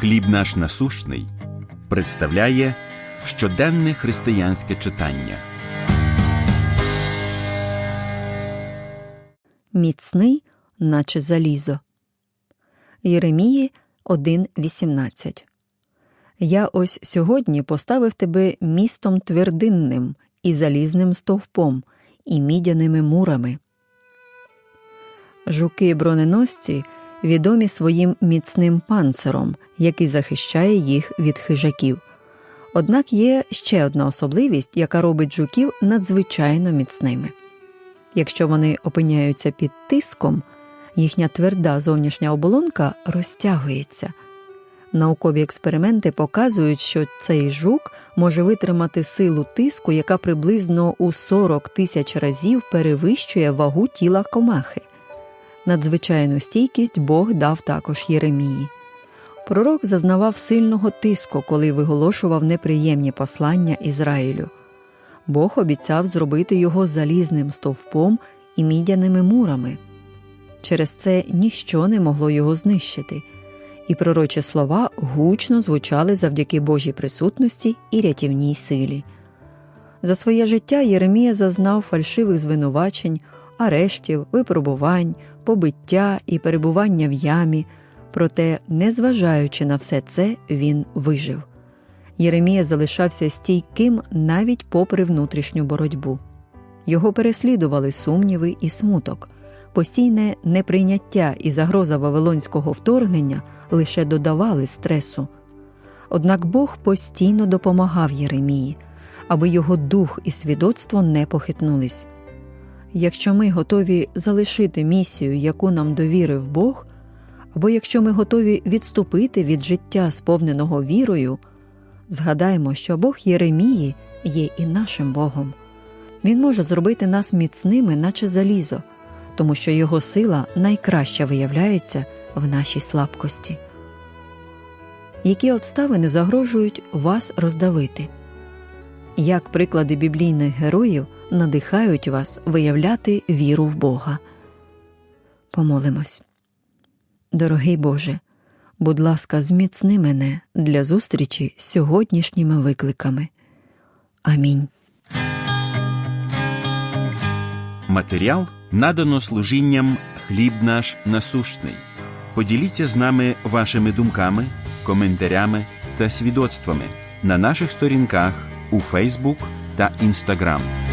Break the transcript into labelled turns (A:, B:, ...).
A: Хліб наш насущний представляє щоденне християнське читання.
B: Міцний, наче залізо. Єремії 1.18 Я ось сьогодні поставив тебе містом твердинним і залізним стовпом, і мідяними мурами. Жуки броненосці відомі своїм міцним панциром, який захищає їх від хижаків. Однак є ще одна особливість, яка робить жуків надзвичайно міцними. Якщо вони опиняються під тиском, їхня тверда зовнішня оболонка розтягується. Наукові експерименти показують, що цей жук може витримати силу тиску, яка приблизно у 40 тисяч разів перевищує вагу тіла комахи. Надзвичайну стійкість Бог дав також Єремії. Пророк зазнавав сильного тиску, коли виголошував неприємні послання Ізраїлю. Бог обіцяв зробити його залізним стовпом і мідяними мурами. Через це ніщо не могло його знищити, і пророчі слова гучно звучали завдяки Божій присутності і рятівній силі. За своє життя Єремія зазнав фальшивих звинувачень, арештів, випробувань, побиття і перебування в ямі, проте, незважаючи на все це, він вижив. Єремія залишався стійким навіть попри внутрішню боротьбу. Його переслідували сумніви і смуток, постійне неприйняття і загроза вавилонського вторгнення лише додавали стресу. Однак Бог постійно допомагав Єремії, аби його дух і свідоцтво не похитнулись. Якщо ми готові залишити місію, яку нам довірив Бог, або якщо ми готові відступити від життя, сповненого вірою, згадаймо, що Бог Єремії є і нашим Богом. Він може зробити нас міцними, наче залізо, тому що його сила найкраще виявляється в нашій слабкості. Які обставини загрожують вас роздавити? Як приклади біблійних героїв надихають вас виявляти віру в Бога? Помолимось. Дорогий Боже, будь ласка, зміцни мене для зустрічі з сьогоднішніми викликами. Амінь.
A: Матеріал надано служінням Хліб наш насущний. Поділіться з нами вашими думками, коментарями та свідоцтвами на наших сторінках у Фейсбук та Інстаграм.